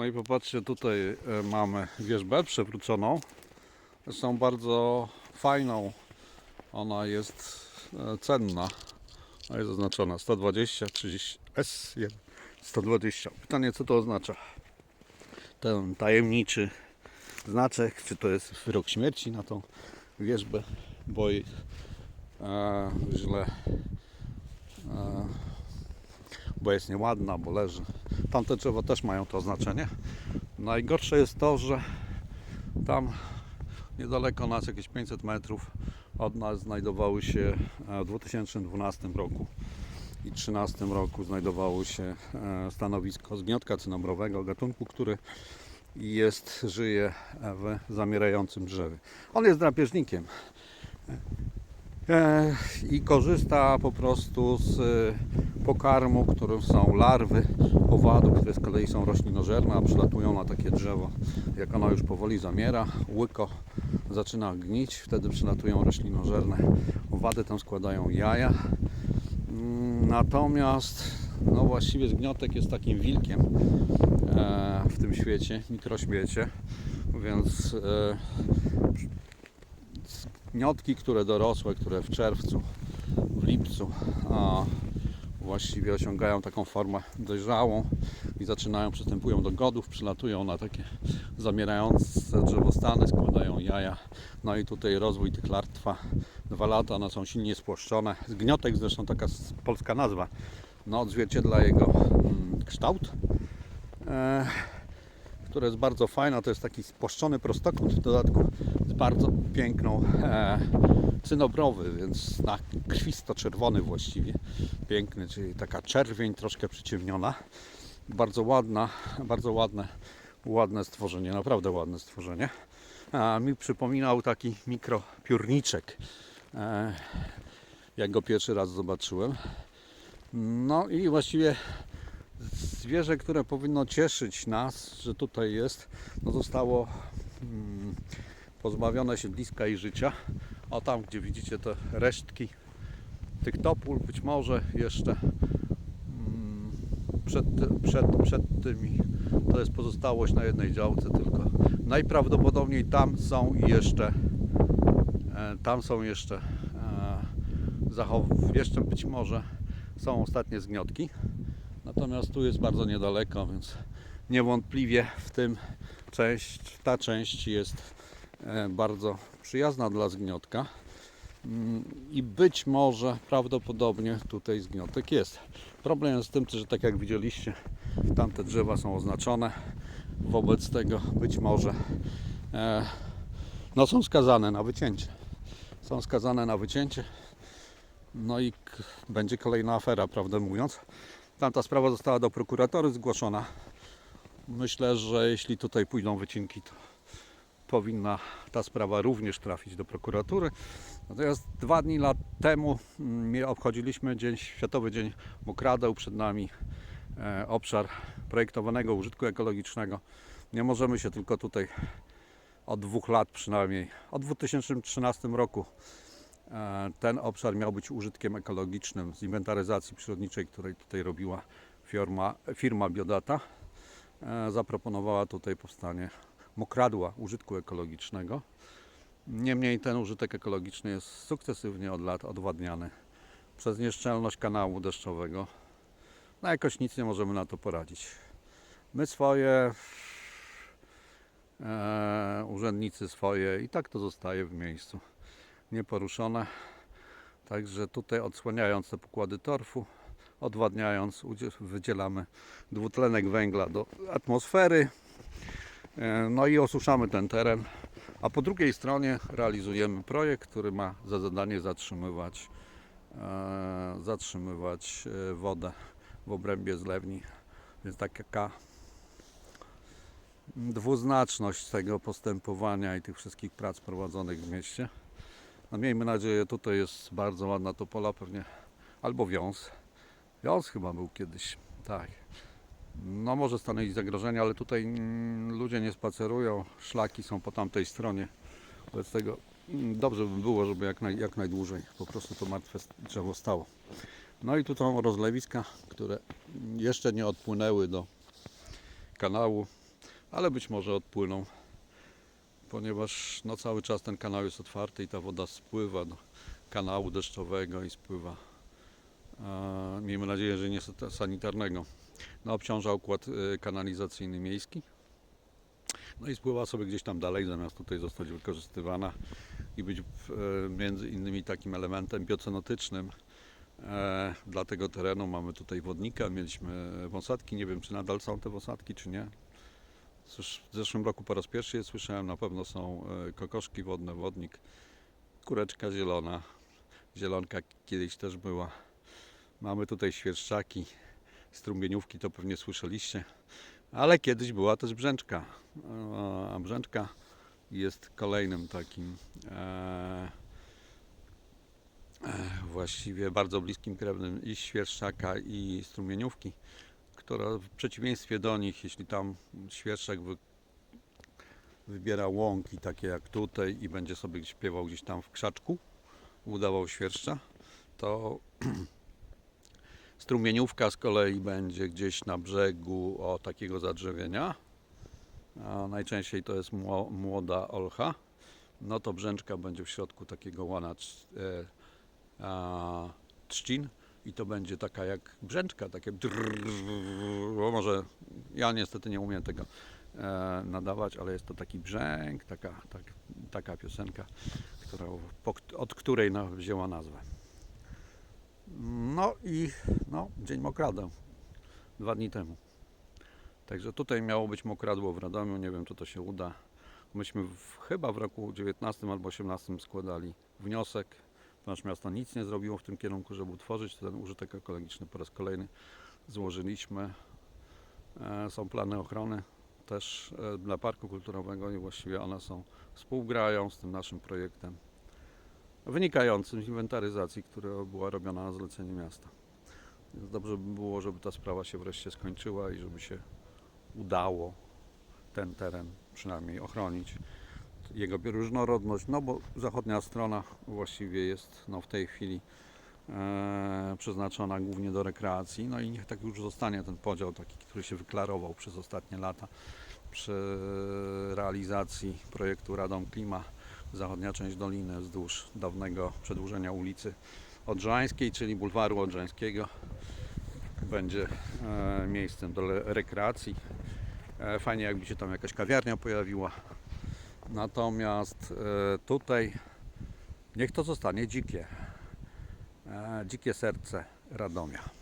No i popatrzcie, tutaj e, mamy wieżbę przewróconą. Zresztą bardzo fajną. Ona jest e, cenna. A jest zaznaczona 120, 30 S1, 120. Pytanie, co to oznacza? Ten tajemniczy znaczek, czy to jest wyrok śmierci na tą wieżbę, bo e, źle e, bo jest nieładna, bo leży. Tamte drzewa też mają to znaczenie. Najgorsze jest to, że tam niedaleko nas, jakieś 500 metrów od nas znajdowały się e, w 2012 roku i 2013 roku znajdowało się e, stanowisko zgniotka cynabrowego, gatunku, który jest, żyje w zamierającym drzewie. On jest drapieżnikiem i korzysta po prostu z e, pokarmu, którym są larwy owadów, które z kolei są roślinożerne, a przylatują na takie drzewo. Jak ono już powoli zamiera, łyko zaczyna gnić, wtedy przylatują roślinożerne owady, tam składają jaja. Mm, Natomiast no właściwie zgniotek jest takim wilkiem e, w tym świecie, mikroświecie, więc Gniotki, które dorosłe, które w czerwcu, w lipcu a właściwie osiągają taką formę dojrzałą i zaczynają, przystępują do godów, przylatują na takie zamierające drzewostany, składają jaja. No i tutaj rozwój tych lar trwa dwa lata, one są silnie spłoszczone. Zgniotek zresztą taka polska nazwa, no odzwierciedla jego mm, kształt. E, która jest bardzo fajna. To jest taki spłaszczony prostokąt, w dodatku bardzo piękną e, cynobrowy, więc na krwisto-czerwony właściwie. Piękny, czyli taka czerwień troszkę przyciemniona. Bardzo ładna, bardzo ładne, ładne stworzenie, naprawdę ładne stworzenie. A mi przypominał taki mikropiórniczek, e, jak go pierwszy raz zobaczyłem. No i właściwie zwierzę, które powinno cieszyć nas, że tutaj jest, no zostało mm, pozbawione siedliska i życia. O tam, gdzie widzicie te resztki tych topól, być może jeszcze mm, przed, przed, przed tymi, to jest pozostałość na jednej działce tylko. Najprawdopodobniej tam są jeszcze, e, tam są jeszcze, e, zachow- jeszcze być może są ostatnie zgniotki. Natomiast tu jest bardzo niedaleko, więc niewątpliwie w tym część, ta część jest bardzo przyjazna dla zgniotka. Mm, I być może prawdopodobnie tutaj zgniotek jest. Problem jest z tym, że tak jak widzieliście, tamte drzewa są oznaczone. Wobec tego być może e, no są skazane na wycięcie. Są skazane na wycięcie. No i będzie kolejna afera, prawdę mówiąc. Tamta sprawa została do prokuratury zgłoszona. Myślę, że jeśli tutaj pójdą wycinki, to powinna ta sprawa również trafić do prokuratury. Natomiast dwa dni lat temu mm, obchodziliśmy dzień, Światowy Dzień Mokradeł. Przed nami e, obszar projektowanego użytku ekologicznego. Nie możemy się tylko tutaj od dwóch lat przynajmniej, od 2013 roku E, Ten obszar miał być użytkiem ekologicznym z inwentaryzacji przyrodniczej, której tutaj robiła firma, firma Biodata. E, Zaproponowała tutaj powstanie mokradła użytku ekologicznego. Niemniej ten użytek ekologiczny jest sukcesywnie od lat odwadniany przez nieszczelność kanału deszczowego. No jakoś nic nie możemy na to poradzić. My swoje, e, urzędnicy swoje i tak to zostaje w miejscu nieporuszone. Także tutaj odsłaniając te pokłady torfu, odwadniając, wydzielamy dwutlenek węgla do atmosfery. E, No i osuszamy ten teren. A po drugiej stronie realizujemy projekt, który ma za zadanie zatrzymywać, e, zatrzymywać e, wodę w obrębie zlewni. Więc taka dwuznaczność tego postępowania i tych wszystkich prac prowadzonych w mieście. No miejmy nadzieję, tutaj jest bardzo ładna topola, pewnie albo wiąz. Wiąz chyba był kiedyś, tak. No może stanowić zagrożenie, ale tutaj mm, ludzie nie spacerują, szlaki są po tamtej stronie. Wobec tego mm, dobrze by było, żeby jak, naj, jak najdłużej po prostu to martwe drzewo stało. No i tu są rozlewiska, które jeszcze nie odpłynęły do kanału. ale być może odpłyną, ponieważ no, cały czas ten kanał jest otwarty i ta woda spływa do kanału deszczowego i spływa. Miejmy nadzieję, że nie sa- sanitarnego. No, obciąża układ e, kanalizacyjny miejski. No i spływa sobie gdzieś tam dalej, zamiast tutaj zostać wykorzystywana i być e, między innymi takim elementem biocenotycznym e, dla tego terenu. Mamy tutaj wodnika, mieliśmy wąsatki, nie wiem czy nadal są te wąsatki czy nie. Cóż, w zeszłym roku po raz pierwszy je słyszałem, na pewno są e, kokoszki wodne, wodnik, kureczka zielona, zielonka kiedyś też była. Mamy tutaj świerszczaki, strumieniówki, to pewnie słyszeliście. Ale kiedyś była też brzęczka. A brzęczka jest kolejnym takim e, e, właściwie bardzo bliskim krewnym i świerszczaka i strumieniówki, która w przeciwieństwie do nich, jeśli tam świerszczak wy, wybiera łąki takie jak tutaj i będzie sobie śpiewał gdzieś tam w krzaczku, udawał świerszcza, to Strumieniówka z kolei będzie gdzieś na brzegu o takiego zadrzewienia. A najczęściej to jest mło- młoda olcha. No to brzęczka będzie w środku takiego łana e, trzcin i to będzie taka jak brzęczka, takie może ja niestety nie umiem tego nadawać, ale jest to taki brzęk, taka, tak, taka piosenka, która, od której wzięła nazwę. No i no, dzień mokrada. Dwa dni temu. Także tutaj miało być mokradło w Radomiu. Nie wiem, czy to się uda. Myśmy w, chyba w roku 19 albo 18 składali wniosek. Nasze miasto nic nie zrobiło w tym kierunku, żeby utworzyć ten użytek ekologiczny. Po raz kolejny złożyliśmy. E, są plany ochrony też e, dla parku kulturowego i właściwie one są współgrają z tym naszym projektem wynikającym z inwentaryzacji, która była robiona na zlecenie miasta. Więc dobrze by było, żeby ta sprawa się wreszcie skończyła i żeby się udało ten teren przynajmniej ochronić. Jego bioróżnorodność, no bo zachodnia strona właściwie jest no, w tej chwili e, przeznaczona głównie do rekreacji. No i niech tak już zostanie ten podział taki, który się wyklarował przez ostatnie lata przy realizacji projektu Radom Klima zachodnia część doliny wzdłuż dawnego przedłużenia ulicy Odrzańskiej, czyli bulwaru Odrzańskiego będzie e, miejscem do rekreacji. E, fajnie jakby się tam jakaś kawiarnia pojawiła. Natomiast e, tutaj niech to zostanie dzikie. Dzikie serce Radomia.